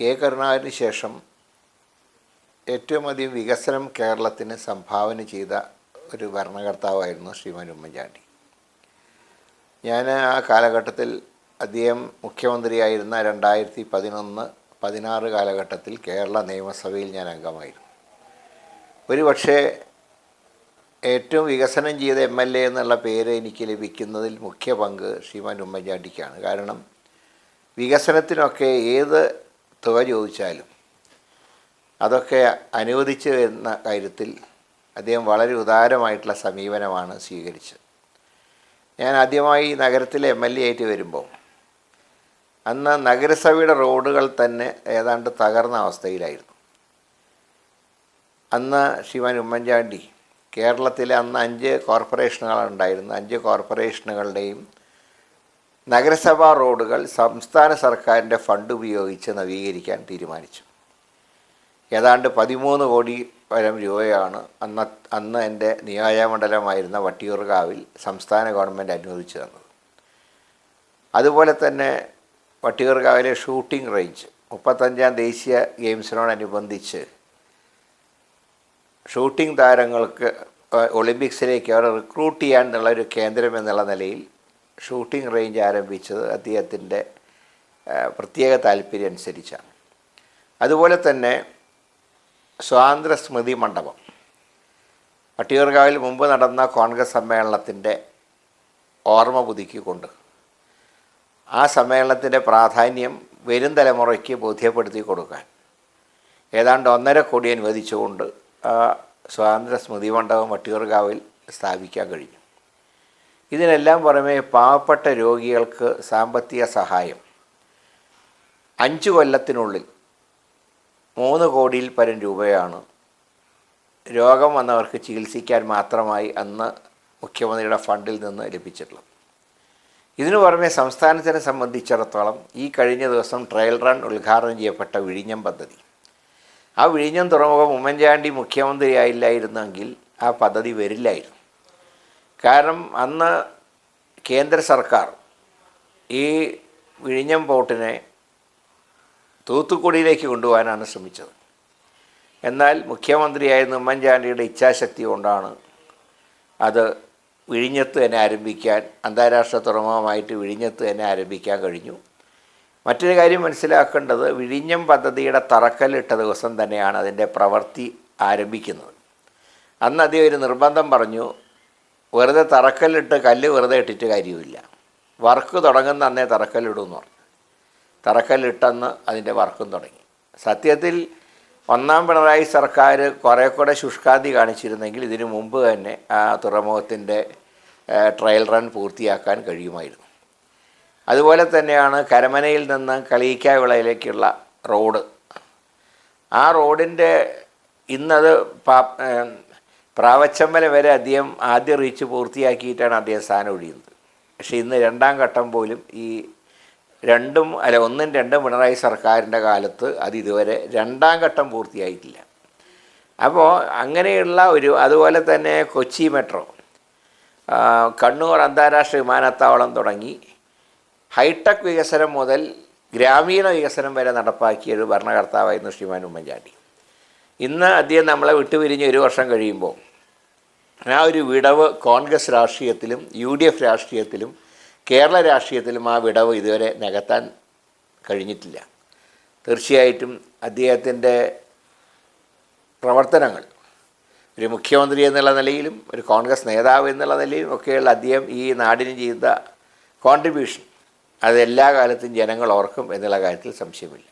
K. കരുണാകരന് ശേഷം ഏറ്റവും അധികം വികസനം കേരളത്തിന് സംഭാവന ചെയ്ത ഒരു ഭരണകർത്താവായിരുന്നു ശ്രീമാൻ ഉമ്മൻചാണ്ടി. ഞാൻ ആ കാലഘട്ടത്തിൽ അദ്ദേഹം മുഖ്യമന്ത്രിയായിരുന്ന രണ്ടായിരത്തി പതിനൊന്ന് പതിനാറ് കാലഘട്ടത്തിൽ കേരള നിയമസഭയിൽ ഞാൻ അംഗമായിരുന്നു. ഒരു പക്ഷേ ഏറ്റവും വികസനം ചെയ്ത എം എൽ എ എന്നുള്ള പേര് എനിക്ക് ലഭിക്കുന്നതിൽ മുഖ്യ പങ്ക് ശ്രീമാൻ ഉമ്മൻചാണ്ടിക്കാണ്. കാരണം വികസനത്തിനൊക്കെ ഏത് തുക ചോദിച്ചാലും. അതൊക്കെ അനുവദിച്ചു എന്ന കാര്യത്തിൽ അദ്ദേഹം വളരെ ഉദാരമായിട്ടുള്ള സമീപനമാണ് സ്വീകരിച്ചത്. ഞാൻ ആദ്യമായി നഗരത്തിലെ എം എൽ എ ആയിട്ട് വരുമ്പോൾ അന്ന് നഗരസഭയുടെ റോഡുകൾ തന്നെ ഏതാണ്ട് തകർന്ന അവസ്ഥയിലായിരുന്നു. അന്ന് ശിവൻ ഉമ്മൻചാണ്ടി കേരളത്തിലെ അന്ന് അഞ്ച് കോർപ്പറേഷനുകളുണ്ടായിരുന്നു അഞ്ച് കോർപ്പറേഷനുകളുടെയും നഗരസഭാ റോഡുകൾ സംസ്ഥാന സർക്കാരിന്റെ ഫണ്ട് ഉപയോഗിച്ച് നവീകരിക്കാൻ തീരുമാനിച്ചു. ഏതാണ്ട് പതിമൂന്ന് കോടി പരം രൂപയാണ് അന്ന അന്ന് എന്റെ നിയോജകമണ്ഡലമായിരുന്ന വട്ടിയൂർകാവിൽ സംസ്ഥാന ഗവൺമെന്റ് അനുവദിച്ചു തന്നത്. അതുപോലെ തന്നെ വട്ടിയൂർകാവിലെ ഷൂട്ടിംഗ് റേഞ്ച് മുപ്പത്തഞ്ചാം ദേശീയ ഗെയിംസിനോടനുബന്ധിച്ച് ഷൂട്ടിംഗ് താരങ്ങൾക്ക് ഒളിമ്പിക്സിലേക്ക് അവരെ റിക്രൂട്ട് ചെയ്യാൻ എന്നുള്ള ഒരു കേന്ദ്രം എന്നുള്ള നിലയിൽ ഷൂട്ടിംഗ് റേഞ്ച് ആരംഭിച്ചത് അദ്ദേഹത്തിന്റെ പ്രത്യേക താല്പര്യം അനുസരിച്ചാണ്. അതുപോലെ തന്നെ സ്വാതന്ത്ര്യ സ്മൃതി മണ്ഡപം. വട്ടിയൂർക്കാവിൽ മുമ്പ് നടന്ന കോൺഗ്രസ് സമ്മേളനത്തിന്റെ ഓർമ്മ പുതുക്കിക്കൊണ്ട് ആ സമ്മേളനത്തിന്റെ പ്രാധാന്യം വരും തലമുറയ്ക്ക് ബോധ്യപ്പെടുത്തി കൊടുക്കാൻ ഏതാണ്ട് ഒന്നര കോടി അനുവദിച്ചുകൊണ്ട് ആ സ്വാതന്ത്ര്യ സ്മൃതി മണ്ഡപം വട്ടിയൂർക്കാവിൽ സ്ഥാപിക്കാൻ കഴിഞ്ഞു. ഇതിനെല്ലാം പുറമെ പാവപ്പെട്ട രോഗികൾക്ക് സാമ്പത്തിക സഹായം. അഞ്ച് കൊല്ലത്തിനുള്ളിൽ മൂന്ന് കോടിയിൽ പരം രൂപയാണ് രോഗം വന്നവർക്ക് ചികിത്സിക്കാൻ മാത്രമായി അന്ന് മുഖ്യമന്ത്രിയുടെ ഫണ്ടിൽ നിന്ന് ലഭിച്ചിട്ടുള്ളത്. ഇതിനു പുറമെ സംസ്ഥാനത്തിനെ സംബന്ധിച്ചിടത്തോളം ഈ കഴിഞ്ഞ ദിവസം ട്രയൽ റൺ ഉദ്ഘാടനം ചെയ്യപ്പെട്ട വിഴിഞ്ഞം പദ്ധതി. ആ വിഴിഞ്ഞം തുറമുഖം ഉമ്മൻചാണ്ടി മുഖ്യമന്ത്രിയായില്ലായിരുന്നെങ്കിൽ ആ പദ്ധതി വരില്ലായിരുന്നു. കാരണം അന്ന് കേന്ദ്ര സർക്കാർ ഈ വിഴിഞ്ഞം പോർട്ടിനെ തൂത്തുക്കുടിയിലേക്ക് കൊണ്ടുപോകാനാണ് ശ്രമിച്ചത്. എന്നാൽ മുഖ്യമന്ത്രിയായിരുന്ന ഉമ്മൻചാണ്ടിയുടെ ഇച്ഛാശക്തി കൊണ്ടാണ് അത് വിഴിഞ്ഞത്ത് തന്നെ ആരംഭിക്കാൻ അന്താരാഷ്ട്ര തുറമുഖമായിട്ട് വിഴിഞ്ഞത്ത് തന്നെ ആരംഭിക്കാൻ കഴിഞ്ഞു. മറ്റൊരു കാര്യം മനസ്സിലാക്കേണ്ടത് വിഴിഞ്ഞം പദ്ധതിയുടെ തറക്കല്ലിട്ട ദിവസം തന്നെയാണ് അതിന്റെ പ്രവൃത്തി ആരംഭിക്കുന്നത്. അന്ന് അദ്ദേഹം ഒരു നിർബന്ധം പറഞ്ഞു വെറുതെ തറക്കല്ലിട്ട് കല്ല് വെറുതെ ഇട്ടിട്ട് കാര്യമില്ല വർക്ക് തുടങ്ങുന്ന അന്നേ തറക്കല്ലിടുമെന്ന് പറഞ്ഞു. തറക്കല്ലിട്ടെന്ന് അതിന്റെ വർക്കും തുടങ്ങി. സത്യത്തിൽ ഒന്നാം പിണറായി സർക്കാർ കുറേ കൂടെ ശുഷ്കാന്തി കാണിച്ചിരുന്നെങ്കിൽ ഇതിനു മുമ്പ് തന്നെ ആ തുറമുഖത്തിന്റെ ട്രയൽ റൺ പൂർത്തിയാക്കാൻ കഴിയുമായിരുന്നു. അതുപോലെ തന്നെയാണ് കരമനയിൽ നിന്ന് കളിയിക്കാവിളയിലേക്കുള്ള റോഡ്. ആ റോഡിന്റെ ഇന്നത് പ്രാവച്ചമ്മല വരെ അദ്ദേഹം ആദ്യ റീച്ച് പൂർത്തിയാക്കിയിട്ടാണ് അദ്ദേഹം സ്ഥാനം ഒഴിയുന്നത്. പക്ഷേ ഇന്ന് രണ്ടാം ഘട്ടം പോലും ഈ രണ്ടും അല്ല ഒന്നും രണ്ടും പിണറായി സർക്കാരിന്റെ കാലത്ത് അത് ഇതുവരെ രണ്ടാം ഘട്ടം പൂർത്തിയായിട്ടില്ല. അപ്പോൾ അങ്ങനെയുള്ള ഒരു അതുപോലെ തന്നെ കൊച്ചി മെട്രോ കണ്ണൂർ അന്താരാഷ്ട്ര വിമാനത്താവളം തുടങ്ങി ഹൈടെക് വികസനം മുതൽ ഗ്രാമീണ വികസനം വരെ നടപ്പാക്കിയ ഒരു ഭരണകർത്താവായിരുന്നു ശ്രീമാൻ ഉമ്മൻചാണ്ടി. ഇന്ന് അദ്ദേഹം നമ്മളെ വിട്ടുപിരിഞ്ഞ് ഒരു വർഷം കഴിയുമ്പോൾ ആ ഒരു വിടവ് കോൺഗ്രസ് രാഷ്ട്രീയത്തിലും യു ഡി എഫ് രാഷ്ട്രീയത്തിലും കേരള രാഷ്ട്രീയത്തിലും ആ വിടവ് ഇതുവരെ നികത്താൻ കഴിഞ്ഞിട്ടില്ല. തീർച്ചയായിട്ടും അദ്ദേഹത്തിന്റെ പ്രവർത്തനങ്ങൾ ഒരു മുഖ്യമന്ത്രി എന്നുള്ള നിലയിലും ഒരു കോൺഗ്രസ് നേതാവ് എന്നുള്ള നിലയിലും ഒക്കെയുള്ള അദ്ദേഹം ഈ നാടിന് ചെയ്ത കോൺട്രിബ്യൂഷൻ അത് എല്ലാ കാലത്തും ജനങ്ങൾ ഓർക്കും എന്നുള്ള കാര്യത്തിൽ സംശയമില്ല.